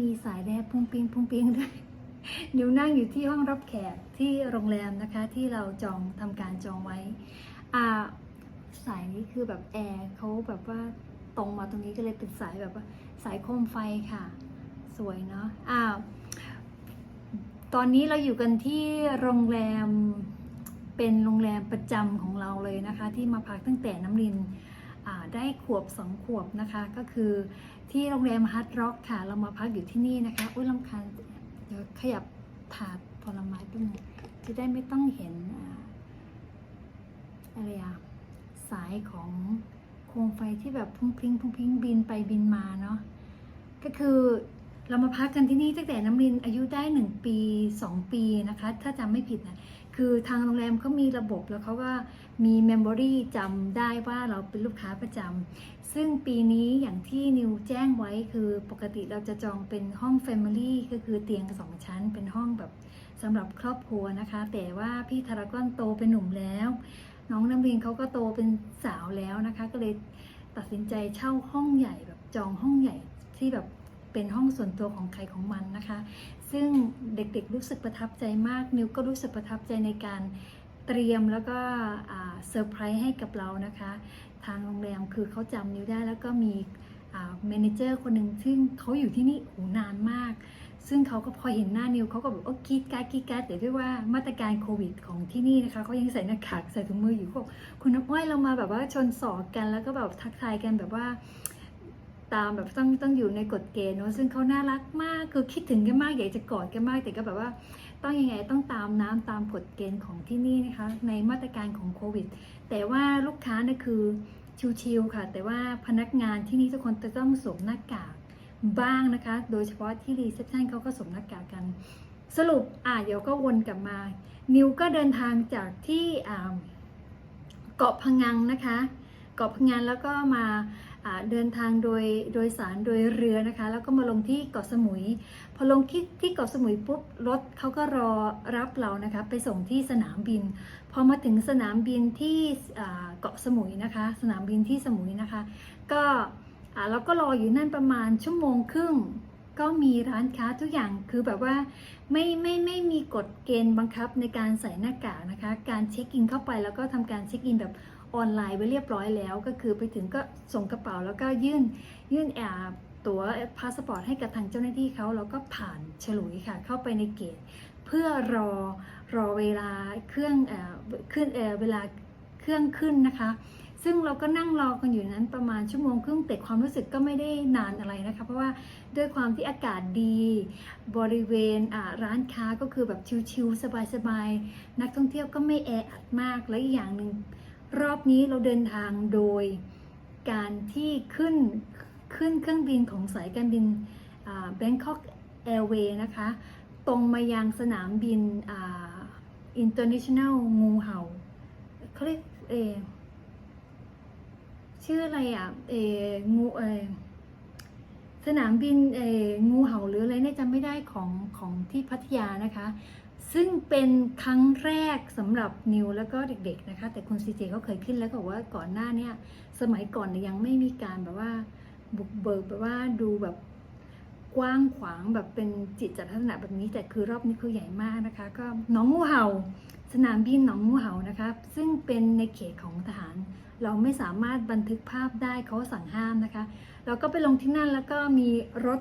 มีสายแดบพุ่งปิงพุ่งปิงด้วยนิวนั่งอยู่ที่ห้องรับแขกที่โรงแรมนะคะที่เราจองทำการจองไว้อ่าสายนี้คือแบบแอร์เขาแบบว่าตรงมาตรงนี้ก็เลยเป็นสายแบบว่าสายโคมไฟค่ะ สวยเนาะอ้าวตอนนี้เราอยู่กันที่โรงแรมเป็นโรงแรมประจำของเราเลยนะคะ ที่มาพักตั้งแต่น้ำรินอ ได้ขวบสองขวบนะคะ ก็คือที่โรงแรมฮัทร็อกค่ะ เรามาพักอยู่ที่นี่นะคะ อุ้ยลำคาญเดี๋ยวขยับถาดผลไม้ตัวนึงจะได้ไม่ต้องเห็นอะไรอะสายของโคมไฟที่แบบพุ่งพริ้งพุ่งพริ้งบินไปบินมาเนาะก็คือเรามาพักกันที่นี่ตั้งแต่น้ำรินอายุได้หนึ่งปีสองปีนะคะ ถ้าจำไม่ผิดนะ คือทางโรงแรมเขามีระบบแล้วเขาก็มีเมมโมรีจำได้ว่าเราเป็นลูกค้าประจำซึ่งปีนี้อย่างที่นิวแจ้งไว้คือปกติเราจะจองเป็นห้อง Family ก็คือเตียงสองชั้นเป็นห้องแบบสำหรับครอบครัวนะคะ แต่ว่าพี่ธารากอนโตเป็นหนุ่มแล้ว น้องน้ำรินเขาก็โตเป็นสาวแล้วนะคะ ก็เลยตัดสินใจเช่าห้องใหญ่แบบจองห้องใหญ่ที่แบบ เป็นห้องส่วนตัวของใครของมันนะคะ ซึ่งเด็กๆรู้สึกประทับใจมาก นิวก็รู้สึกประทับใจในการเตรียมแล้วก็เซอร์ไพรส์ให้กับเรานะคะ ทางโรงแรมคือเขาจำนิวได้แล้วก็มีเมนเจอร์คนหนึ่งซึ่งเขาอยู่ที่นี่โหนานมาก ซึ่งเขาก็พอเห็นหน้านิวเขาก็แบบโอ้กีดกราดกีดกราดแต่ด้วยว่ามาตรการโควิดของที่นี่นะคะเขายังใส่หน้ากากใส่ถุงมืออยู่เขาบอกคุณน้ำอ้อยเรามาแบบว่าชนศอกกันแล้วก็แบบทักทายกันแบบว่า ตามแบบต้องต้องอยู่ในกฎเกณฑ์เนอะซึ่งเขาน่ารักมากคือคิดถึงกันมากอยากจะกอดกันมากแต่ก็แบบว่าต้องยังไงต้องตามน้ำตามกฎเกณฑ์ของที่นี่นะคะ ในมาตรการของโควิด แต่ว่าลูกค้านี่คือชิวๆค่ะ แต่ว่าพนักงานที่นี่ทุกคนจะต้องสวมหน้ากากบ้างนะคะ โดยเฉพาะที่รีเซพชันเขาก็สวมหน้ากากกัน สรุปอะเดี๋ยวก็วนกลับมา นิวก็เดินทางจากที่เกาะพังงังนะคะ เกาะพังงันแล้วก็มา เดินทางโดยโดยสารโดยเรือนะคะ แล้วก็มาลงที่เกาะสมุย พอลงที่ที่เกาะสมุยปุ๊บรถเขาก็รอรับเรานะคะไปส่งที่สนามบิน พอมาถึงสนามบินที่เกาะสมุยนะคะ สนามบินที่สมุยนะคะ ก็เราก็รออยู่นั่นประมาณชั่วโมงครึ่งก็มีร้านค้าทุกอย่างคือแบบว่าไม่ไม่ไม่มีกฎเกณฑ์บังคับในการใส่หน้ากากนะคะ การเช็คอินเข้าไปแล้วก็ทำการเช็คอินแบบ ออนไลน์ไว้เรียบร้อยแล้ว ก็คือไปถึงก็ส่งกระเป๋าแล้วก็ยื่นยื่นแอบตั๋วพาสปอร์ตให้กับทางเจ้าหน้าที่เขาแล้วก็ผ่านฉลุยค่ะ เข้าไปในเกต เพื่อรอรอเวลาเครื่องเอ่อขึ้นเอ่อเวลาเครื่องขึ้นนะคะ ซึ่งเราก็นั่งรอกันอยู่นั้นประมาณชั่วโมงครึ่งแต่ความรู้สึกก็ไม่ได้นานอะไรนะคะ เพราะว่าด้วยความที่อากาศดี บริเวณร้านค้าก็คือแบบชิลๆสบายๆ นักท่องเที่ยวก็ไม่แออัดมากและอีกอย่างหนึ่ง รอบนี้เราเดินทางโดยการที่ขึ้นขึ้นเครื่องบินของสายการบิน Bangkok Airways นะคะ ตรงมายังสนามบินอ่า International งูเห่าเขาเรียกเอชื่ออะไรอะเองูเอสนามบินเอองูเห่าหรืออะไรเนี่ยจำไม่ได้ของของที่พัทยานะคะ ซึ่งเป็นครั้งแรกสำหรับนิวแล้วก็เด็ก ๆนะคะ แต่คุณซีเจก็เคยขึ้นแล้วก็บอกว่าก่อนหน้าเนี่ยสมัยก่อนยยังไม่มีการแบบว่าบุกเบิกแบบว่าดูแบบกว้างขวางแบบเป็นจิตจัดลักษณะแบบนี้ แต่คือรอบนี้คือใหญ่มากนะคะ ก็หนองงูเห่า สนามบินหนองงูเห่านะคะซึ่งเป็นในเขตของทหาร เราไม่สามารถบันทึกภาพได้เขาสั่งห้ามนะคะ เราก็ไปลงที่นั่นแล้วก็มีรถ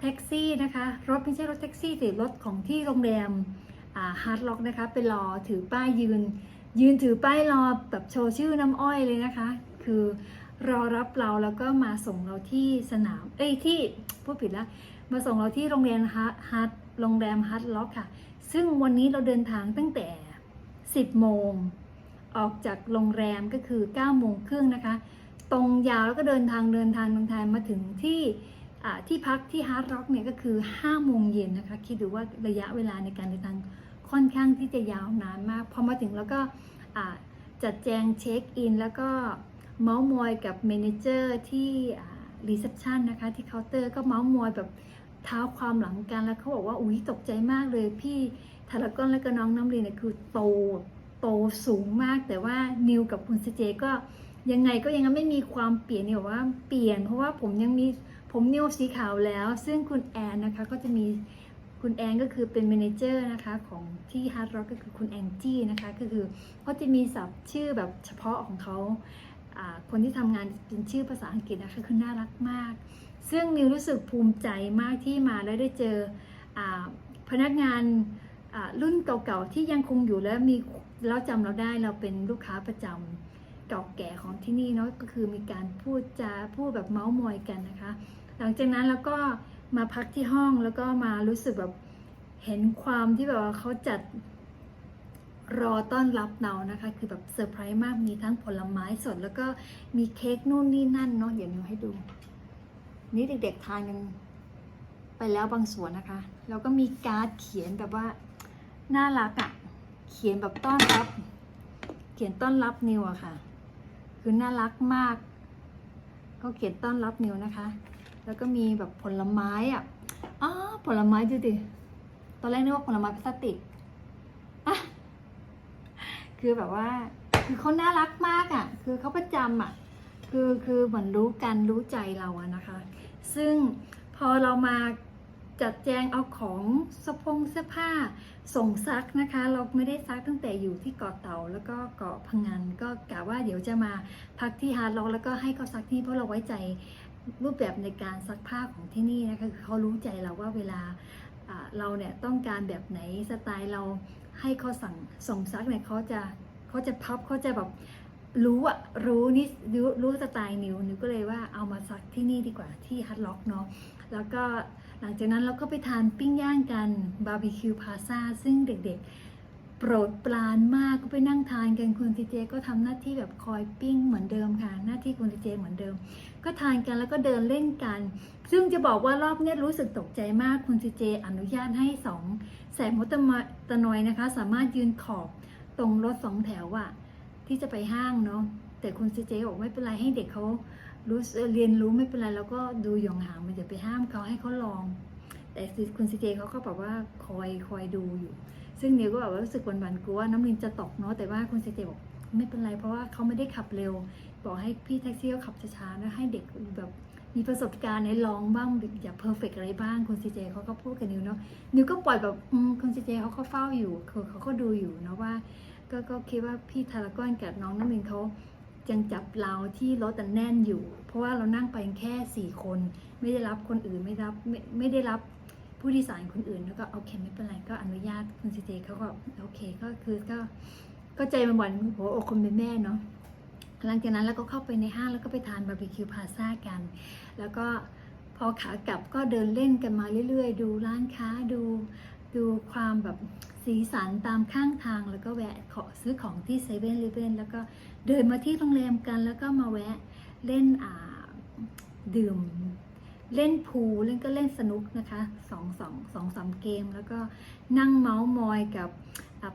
แท็กซี่นะคะ รถไม่ใช่รถแท็กซี่แต่รถของที่โรงแรม ฮาร์ดล็อกนะคะไปรอถือป้ายยืน ยืนถือป้ายรอแบบโชว์ชื่อน้ำอ้อยเลยนะคะ คือรอรับเราแล้วก็มาส่งเราที่สนาม เอ้ยที่พูดผิดล้วมาส่งเราที่โรงแรมฮัทฮัทโรงแรมฮัทล็อกค่ะ ซึ่งวันนี้เราเดินทางตั้งแต่ 10 โมง ออกจากโรงแรมก็คือ 9 โมงครึ่งนะคะ ตรงยาวแล้วก็เดินทางเดินทางเดินทางมาถึงที่ที่พักที่ฮาร์ดร็อกเนี่ยก็คือ 5 โมงเย็นนะคะ คิดดูว่าระยะเวลาในการเดินทาง ค่อนข้างที่จะยาวนานมาก พอมาถึงแล้วก็จัดแจงเช็คอิน แล้วก็เมาส์มอยกับเมนเจอร์ที่รีเซพชันนะคะที่เคาน์เตอร์ก็เมาส์มอยแบบเท้าความหลังกันแล้วเขาบอกว่าอุ้ยตกใจมากเลยพี่ทารากอนและก็น้องน้ำรีเนี่ยคือโตโตสูงมาก แต่ว่านิวกับคุณเจเจก็ยังไงก็ยังไม่มีความเปลี่ยนเนี่ยว่าเปลี่ยน เพราะว่าผมยังมีผมนิวสีขาวแล้ว ซึ่งคุณแอนนะคะก็จะมี คุณแอนก็คือเป็นเมนเจอร์นะคะของที่ฮาร์ดร็อกก็คือคุณแองจี้นะคะก็คือเขาจะมีศัพท์ชื่อแบบเฉพาะของเขาคนที่ทำงานเป็นชื่อภาษาอังกฤษนะคะคือน่ารักมาก ซึ่งนิวรู้สึกภูมิใจมากที่มาแล้วได้เจออพนักงานรุ่นเก่าๆที่ยังคงอยู่และมีแล้วจำเราได้เราเป็นลูกค้าประจำเก่าแก่ของที่นี่เนาะก็คือมีการพูดจาพูดแบบเมาส์มอยกันนะคะ หลังจากนั้นเราก็ มาพักที่ห้องแล้วก็มารู้สึกแบบเห็นความที่แบบว่าเขาจัดรอต้อนรับเรานะคะ คือแบบเซอร์ไพรส์มากมีทั้งผลไม้สด แล้วก็มีเค้กนู่นนี่นั่นเนาะเดี๋ยวหนูให้ดู นี่เด็กๆทานกันไปแล้วบางส่วนนะคะ แล้วก็มีการ์ดเขียนแบบว่าน่ารักอะ่ะ เขียนแบบต้อนรับ เขียนต้อนรับนิวอะค่ะ คือน่ารักมากเขาเขียนต้อนรับนิวนะคะ แล้วก็มีแบบผลไม้อะอ๋อผลไม้ดูดิ ตอนแรกนึกว่าผลไม้พลาสติกอะคือแบบว่า คือเขาน่ารักมากอะคือเขาประจำอะคือคือเหมือนรู้กันรู้ใจเราอะนะคะ ซึ่งพอเรามาจัดแจงเอาของสะพงเสื้อผ้าส่งซักนะคะ เราไม่ได้ซักตั้งแต่อยู่ที่เกาะเต่าแล้วก็เกาะพังงานก็กะว่าเดี๋ยวจะมาพักที่ฮาร์ดล็อกแล้วก็ให้เขาซักที่เพราะเราไว้ใจ รูปแบบในการซักผ้าของที่นี่นะคะคือเขารู้ใจเราว่าเวลาเราเนี่ยต้องการแบบไหนสไตล์เราให้เขาสั่งส่งซักเนี่ยเขาจะเขาจะพับเขาจะแบบรู้อะรู้นี่รู้รู้สไตล์นิวนิวก็เลยว่าเอามาซักที่นี่ดีกว่าที่ฮาร์ดล็อกเนาะแล้วก็หลังจากนั้นเราก็ไปทานปิ้งย่างกันบาร์บีคิวพาซาซึ่งเด็กๆ โปรดปรานมากก็ไปนั่งทานกันคุณทีเจก็ทำหน้าที่แบบคอยปิ้งเหมือนเดิมค่ะ หน้าที่คุณทีเจเหมือนเดิม ก็ทานกันแล้วก็เดินเล่นกัน ซึ่งจะบอกว่ารอบนี้รู้สึกตกใจมากคุณทีเจอนุญาตให้สองแสบมอเตตะนอยนะคะ สามารถยืนขอบตรงรถสองแถวอะที่จะไปห้างเนาะแต่คุณทีเจบอกไม่เป็นไรให้เด็กเขารู้เรียนรู้ไม่เป็นไรแล้วก็ดูอย่างหางมันจะไปห้ามเขาให้เขาลอง แต่คุณซีเจเขาก็แบบว่าคอยคอยดูอยู่ ซึ่งเนียก็แบบว่ารู้สึกหวั่นๆกลัวว่าน้ำลินจะตกเนาะแต่ว่าคุณซีเจบอกไม่เป็นไรเพราะว่าเขาไม่ได้ขับเร็ว บอกให้พี่แท็กซี่เขาขับช้าๆนะให้เด็กแบบมีประสบการณ์ในลองบ้างอย่าเพอร์เฟกอะไรบ้างคุณซีเจเขาก็พูดกับนิวเนาะนิวก็ปล่อยแบบคุณซีเจเขาก็เฝ้าอยู่คือเขาก็ดูอยู่เนาะว่า ก็ก็คิดว่าพี่ทารากอนกับน้องน้ำลินเขายังจับเราที่รถแต่แน่นอยู่ เพราะว่าเรานั่งไปแค่สี่คน ไม่ได้รับคนอื่นไม่รับไม่ไม่ได้รับ ผู้โดยสารคนอื่นแล้วก็โอเคไม่เป็นไรก็อนุญาตคุณซีเจเขาก็โอเคก็คือก็ก็ใจมันหวั่นหัวอกคนเป็นแม่เนาะหลังจากนั้นเราก็เข้าไปในห้างแล้วก็ไปทานบาร์บีคิวพาซ่ากัน แล้วก็พอขากลับก็เดินเล่นกันมาเรื่อยๆ ดูร้านค้าดูดูความแบบสีสันตามข้างทางแล้วก็แวะขอซื้อของที่เซเว่นเลเว่นแล้วก็เดินมาที่โรงแรมกันแล้วก็มาแวะเล่นอ่าดื่ม เล่นพูเล่นก็เล่นสนุกนะคะสองสองสองสามเกม แล้วก็นั่งเมาส์มอยกับ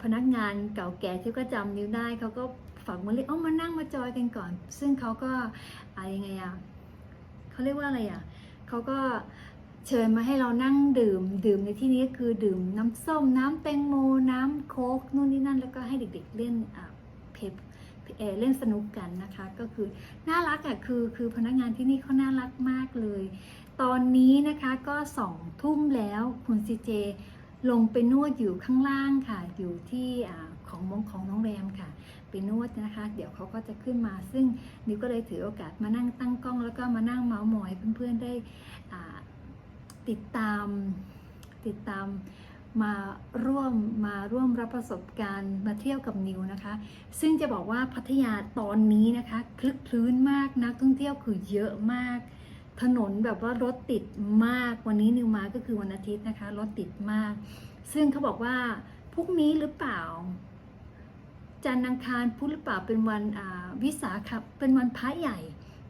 พนักงานเก่าแก่ที่ก็จำนิ้วได้เขาก็ฝากมาเลยเอ้ามานั่งมาจอยกันก่อน ซึ่งเขาก็อะไรยังไงอะเขาเรียกว่าอะไรอะเขาก็เชิญมาให้เรานั่งดื่ม ดื่มในที่นี้ก็คือดื่มน้ำส้ม น้ำแตงโม น้ำโค้กนู่นนี่นั่น แล้วก็ให้เด็กๆเล่นเพปเออเล่นสนุกกันนะคะ ก็คือน่ารักอะคือคือพนักงานที่นี่เขาน่ารักมากเลย ตอนนี้นะคะก็สองทุ่มแล้วคุณซีเจลงไปนวดอยู่ข้างล่างค่ะ อยู่ที่ของมงของโรงแรมค่ะไปนวดนะคะ เดี๋ยวเขาก็จะขึ้นมา ซึ่งนิวก็เลยถือโอกาสมานั่งตั้งกล้อง แล้วก็มานั่งเมาส์มอยเพื่อนๆได้ติดตามติดตามมาร่วมมาร่วมรับประสบการณ์มาเที่ยวกับนิวนะคะ ซึ่งจะบอกว่าพัทยาตอนนี้นะคะคลึกคลื้นมากนักท่องเที่ยวคือเยอะมาก ถนนแบบว่ารถติดมากวันนี้นิวมาก็คือวันอาทิตย์นะคะ รถติดมาก ซึ่งเขาบอกว่าพรุ่งนี้หรือเปล่า จันทร์อังคารพุธหรือเปล่าเป็นวันวิสาขะเป็นวันพระใหญ่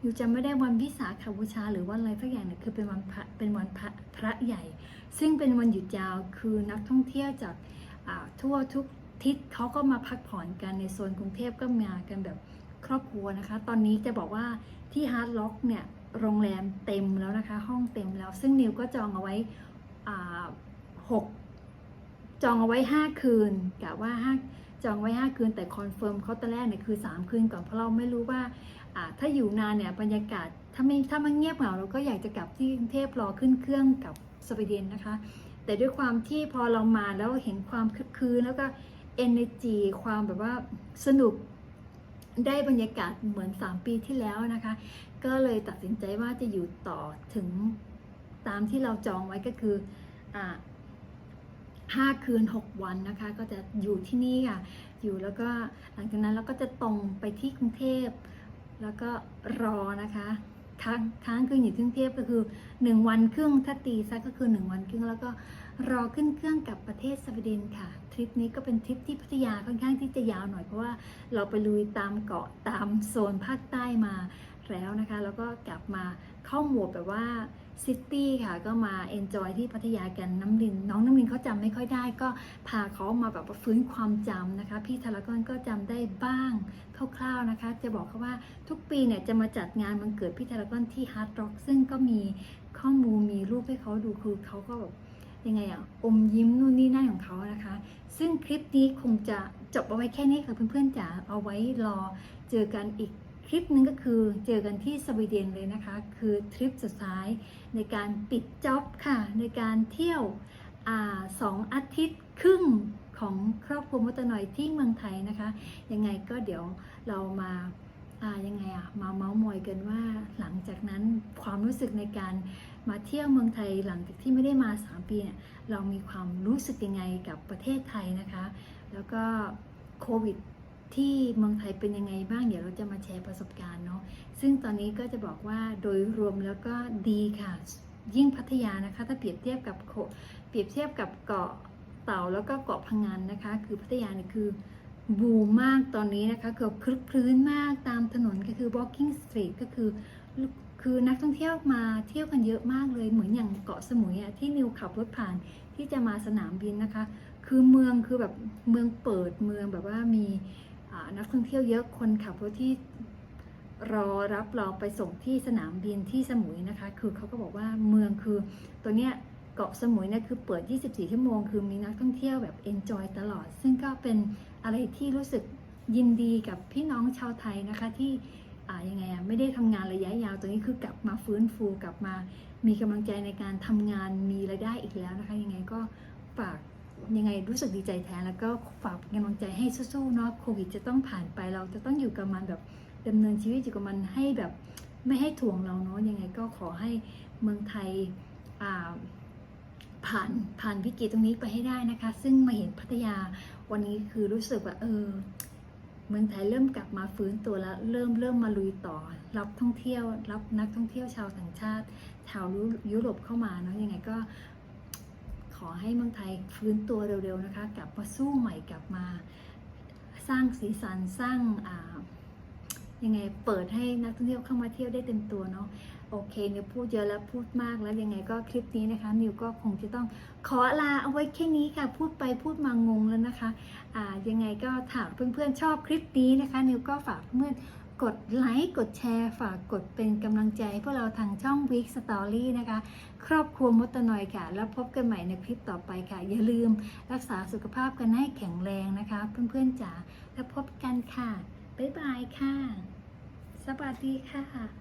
อยู่จำไม่ได้วันวิสาขบูชาหรือวันอะไรสักอย่างเนี่ยคือเป็นวันพระเป็นวันพระพระใหญ่ ซึ่งเป็นวันหยุดยาวคือนักท่องเที่ยวจากาทั่วทุกทิศเขาก็มาพักผ่อนกันในโซนกรุงเทพก็มากันแบบครอบครัวนะคะ ตอนนี้จะบอกว่าที่ฮาร์ดล็อกเนี่ย โรงแรมเต็มแล้วนะคะ ห้องเต็มแล้ว ซึ่งนิวก็จองเอาไว้หกจองเอาไว้ห้าคืนกะว่าห้าจองไว้ห้าคืนแต่คอนเฟิร์มเขาตอนแรกเนี่ยคือสามคืนก่อนเพราะเราไม่รู้ว่าอ่าถ้าอยู่นานเนี่ยบรรยากาศถ้าไม่ถ้ามันเงียบเหงาเราก็อยากจะกลับที่กรุงเทพรอขึ้นเครื่องกับสวีเดนนะคะ แต่ด้วยความที่พอเรามาแล้วเห็นความคึกคืนแล้วก็ energy ความแบบว่าสนุก ได้บรรยากาศเหมือน 3 ปีที่แล้วนะคะ ก็เลยตัดสินใจว่าจะอยู่ต่อถึงตามที่เราจองไว้ก็คืออ่าห้าคืน 6 วันนะคะ ก็จะอยู่ที่นี่ค่ะ อยู่แล้วก็หลังจากนั้นเราก็จะตรงไปที่กรุงเทพ แล้วก็รอนะคะ ค้างค้างคืนอยู่ที่กรุงเทพก็คือ 1 วันครึ่งถ้าตีซะก็คือ 1 วันครึ่งแล้วก็รอขึ้นเครื่องกับประเทศสวีเดนค่ะ ทริปนี้ก็เป็นทริปที่พัทยาค่อนข้างที่จะยาวหน่อยเพราะว่าเราไปลุยตามเกาะตามโซนภาคใต้มาแล้วนะคะ แล้วก็กลับมาเข้าหมวดแบบว่า ซิตี้ค่ะก็มาเอนจอยที่พัทยากันน้ำลิน น้องน้ำลินเขาจำไม่ค่อยได้ ก็พาเขามาแบบฟื้นความจำนะคะ พี่ธารกรก็จำได้บ้างคร่าวๆนะคะ จะบอกเขาว่าทุกปีเนี่ยจะมาจัดงานวันเกิดพี่ธารกรที่ฮาร์ดร็อกซึ่งก็มีข้อมูลมีรูปให้เขาดูคือเขาก็แบบยังไงอะอมยิ้มนู่นนี่นั่นของเขานะคะ ซึ่งคลิปนี้คงจะจบเอาไว้แค่นี้ค่ะเพื่อนๆจ๋าเอาไว้รอเจอกันอีก คลิปนึงก็คือเจอกันที่สวีเดนเลยนะคะ คือทริปสุดท้ายในการปิดจ็อบค่ะ ในการเที่ยวอสองอาทิตย์ครึ่งของครอบครัวมดตะหน่อยที่เมืองไทยนะคะ ยังไงก็เดี๋ยวเรามาอ่ายังไงอะมาเมาส์มอยกันว่าหลังจากนั้นความรู้สึกในการมาเที่ยวเมืองไทยหลังจากที่ไม่ได้มา 3 ปีเนี่ยเรามีความรู้สึกยังไงกับประเทศไทยนะคะ แล้วก็โควิด ที่เมืองไทยเป็นยังไงบ้าง เดี๋ยวเราจะมาแชร์ประสบการณ์เนาะซึ่งตอนนี้ก็จะบอกว่าโดยรวมแล้วก็ดีค่ะ ยิ่งพัทยานะคะ ถ้าเปรียบเทียบกับเปรียบเทียบกับเกาะเต่าแล้วก็เกาะพังงานนะคะ คือพัทยาเนี่ยคือบูมมากตอนนี้นะคะเกือบคลึกคลื้นมากตามถนนก็คือ walking street ก็คือคือนักท่องเที่ยวมาเที่ยวกันเยอะมากเลยเหมือนอย่างเกาะสมุยอะที่นิวขับรถผ่านที่จะมาสนามบินนะคะ คือเมืองคือแบบเมืองเปิดเมืองแบบว่ามี นักท่องเที่ยวเยอะคนขับรถที่รอรับเราไปส่งที่สนามบินที่สมุยนะคะ คือเขาก็บอกว่าเมืองคือตัวเนี้ยเกาะสมุยเนี่ยคือเปิด 24 ชั่วโมง คือมีนักท่องเที่ยวแบบ enjoy ตลอด ซึ่งก็เป็นอะไรที่รู้สึกยินดีกับพี่น้องชาวไทยนะคะที่ยังไงอะไม่ได้ทำงานระยะยาว ตัวนี้คือกลับมาฟื้นฟูกลับมา มีกำลังใจในการทำงานมีรายได้อีกแล้วนะคะ ยังไงก็ฝาก ยังไงรู้สึกดีใจแทน แล้วก็ฝากเป็นกำลังใจให้สู้ๆเนาะโควิดจะต้องผ่านไปเราจะต้องอยู่กับมันแบบดำเนินชีวิตอยู่กับมันให้แบบไม่ให้ถ่วงเราเนาะยังไงก็ขอให้เมืองไทยผ่านผ่านวิกฤตตรงนี้ไปให้ได้นะคะ ซึ่งมาเห็นพัทยาวันนี้คือรู้สึกว่าเออ เมืองไทยเริ่มกลับมาฟื้นตัวแล้วเริ่มเริ่มมาลุยต่อ รับท่องเที่ยว รับนักท่องเที่ยวชาวต่างชาติชาวยุโรปเข้ามาเนาะยังไงก็ ขอให้เมืองไทยฟื้นตัวเร็วๆนะคะ กลับมาสู้ใหม่กลับมาสร้างสีสันสร้างยังไงเปิดให้นักท่องเที่ยวเข้ามาเที่ยวได้เต็มตัวเนาะโอเคนิวพูดเยอะแล้วพูดมากแล้วยังไงก็คลิปนี้นะคะ นิวก็คงจะต้องขอลาเอาไว้แค่นี้ค่ะ พูดไปพูดมางงแล้วนะคะอ่ายังไงก็ถามเพื่อนๆชอบคลิปนี้นะคะ นิวก็ฝากเพื่อน กดไลค์กดแชร์ ฝากกดเป็นกำลังใจให้พวกเราทางช่อง Week Story นะคะ ครอบครัวมดตะนอยค่ะ แล้วพบกันใหม่ในคลิปต่อไปค่ะ อย่าลืมรักษาสุขภาพกันให้แข็งแรงนะคะ เพื่อนๆจ๋าแล้วพบกันค่ะ บ๊ายบายค่ะ สวัสดีค่ะ